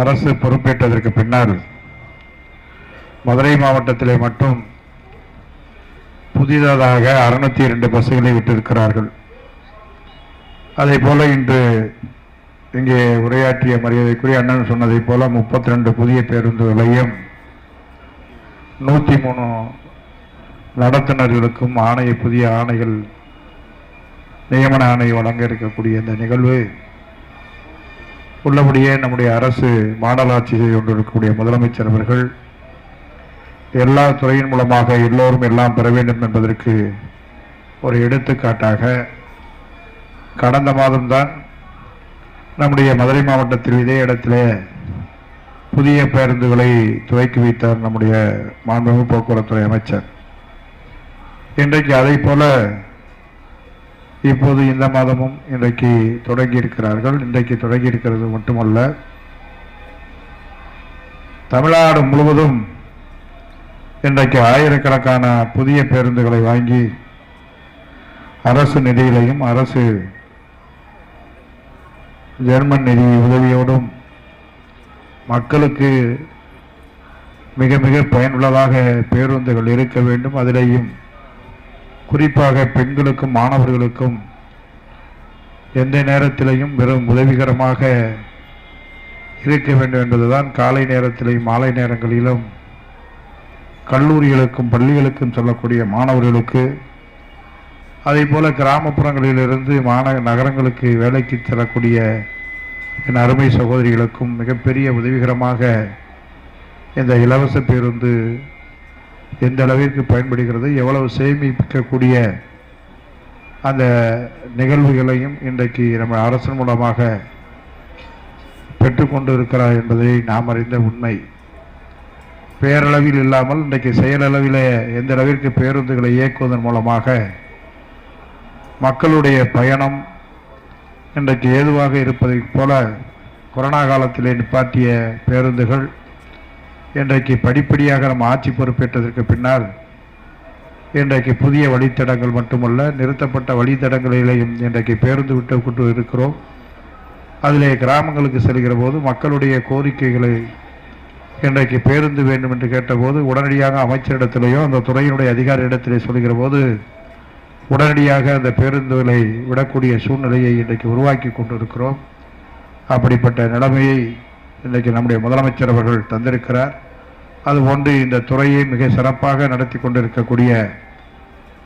அரசு பொறுப்பேற்றதற்கு பின்னால் மதுரை மாவட்டத்திலே மட்டும் புதிதாக அறுநூத்தி இரண்டு பஸ்ஸுகளை விட்டிருக்கிறார்கள். அதே போல இன்று இங்கே உரையாற்றிய மரியாதைக்குரிய அண்ணன் சொன்னதைப் போல முப்பத்தி ரெண்டு புதிய பேருந்துகளையும் நூற்றி மூணு நடத்துனர்களுக்கும் ஆணைய புதிய ஆணைகள் நியமன ஆணை வழங்க இருக்கக்கூடிய இந்த நிகழ்வு உள்ளபடியே நம்முடைய அரசு மாடலாட்சி செய்து கொண்டிருக்கக்கூடிய முதலமைச்சர் அவர்கள் எல்லா துறையின் மூலமாக எல்லோரும் எல்லாம் பெற வேண்டும் என்பதற்கு ஒரு எடுத்துக்காட்டாக கடந்த மாதம்தான் நம்முடைய மதுரை மாவட்டத்தில் இதே இடத்திலே புதிய பேருந்துகளை துவக்கி வைத்தார் நம்முடைய மாண்புமிகு போக்குவரத்துறை அமைச்சர். இன்றைக்கு அதை போல இப்போது இந்த மாதமும் இன்றைக்கு தொடங்கி இருக்கிறார்கள் இன்றைக்கு தொடங்கி இருக்கிறது மட்டுமல்ல தமிழ்நாடு முழுவதும் இன்றைக்கு ஆயிரக்கணக்கான புதிய பேருந்துகளை வாங்கி அரசு நிதியிலையும் அரசு ஜெர்மன் நிதி உதவியோடும் மக்களுக்கு மிக மிக பயனுள்ளதாக பேருந்துகள் இருக்க வேண்டும். அதிலேயும் குறிப்பாக பெண்களுக்கும் மாணவர்களுக்கும் எந்த நேரத்திலையும் வெறும் உதவிகரமாக இருக்க வேண்டும் என்பதுதான் காலை நேரத்திலையும் மாலை நேரங்களிலும் கல்லூரிகளுக்கும் பள்ளிகளுக்கும் சொல்லக்கூடிய மாணவர்களுக்கு. அதே போல கிராமப்புறங்களிலிருந்து மாண நகரங்களுக்கு வேலைக்கு செல்லக்கூடிய என் அருமை சகோதரிகளுக்கும் மிகப்பெரிய உதவிகரமாக இந்த இலவச பேருந்து எந்த அளவிற்கு பயன்படுகிறது எவ்வளவு சேமிக்கக்கூடிய அந்த நிகழ்வுகளையும் இன்றைக்கு நம்ம அரசன் மூலமாக பெற்றுக்கொண்டு இருக்கிறார் என்பதை நாம் அறிந்த உண்மை. பேரளவில் இல்லாமல் இன்றைக்கு செயலளவிலே எந்த அளவிற்கு பேருந்துகளை இயக்குவதன் மூலமாக மக்களுடைய பயணம் இன்றைக்கு ஏதுவாக இருப்பதைப் போல கொரோனா காலத்திலே நிப்பாட்டிய பேருந்துகள் இன்றைக்கு படிப்படியாக நம்ம ஆட்சி பொறுப்பேற்றதற்கு பின்னால் இன்றைக்கு புதிய வழித்தடங்கள் மட்டுமல்ல நிறுத்தப்பட்ட வழித்தடங்களிலேயும் இன்றைக்கு பேருந்து விட்டு கொண்டு இருக்கிறோம். அதிலே கிராமங்களுக்கு செல்கிற போது மக்களுடைய கோரிக்கைகளை இன்றைக்கு பேருந்து வேண்டும் என்று கேட்டபோது உடனடியாக அமைச்சரிடத்திலேயோ அந்த துறையினுடைய அதிகாரியிடத்திலே சொல்கிற போது உடனடியாக அந்த பேருந்துகளை விடக்கூடிய சூழ்நிலையை இன்றைக்கு உருவாக்கி கொண்டிருக்கிறோம். அப்படிப்பட்ட நிலைமையை இன்றைக்கு நம்முடைய முதலமைச்சர் அவர்கள் தந்திருக்கிறார். அது ஒன்று இந்த துறையை மிக சிறப்பாக நடத்தி கொண்டிருக்கக்கூடிய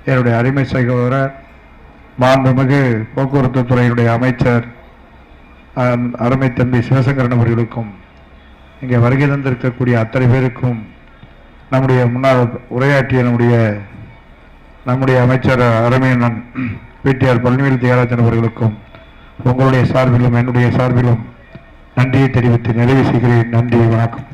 என்னுடைய அருமை சகோதரர் மாண்புமிகு போக்குவரத்து துறையினுடைய அமைச்சர் அருமை தம்பி சிவசங்கரன் அவர்களுக்கும் இங்கே வருகை தந்திருக்கக்கூடிய அத்தனை பேருக்கும் நம்முடைய முன்னாள் உரையாற்றிய நம்முடைய நம்முடைய அமைச்சர் அருமையண்ணன் பிடிஆர் பழனிவேல் தியாகராஜன் அவர்களுக்கும் உங்களுடைய சார்பிலும் என்னுடைய சார்பிலும் நன்றியை தெரிவித்து நிறைவு செய்கிறேன். நன்றி வணக்கம்.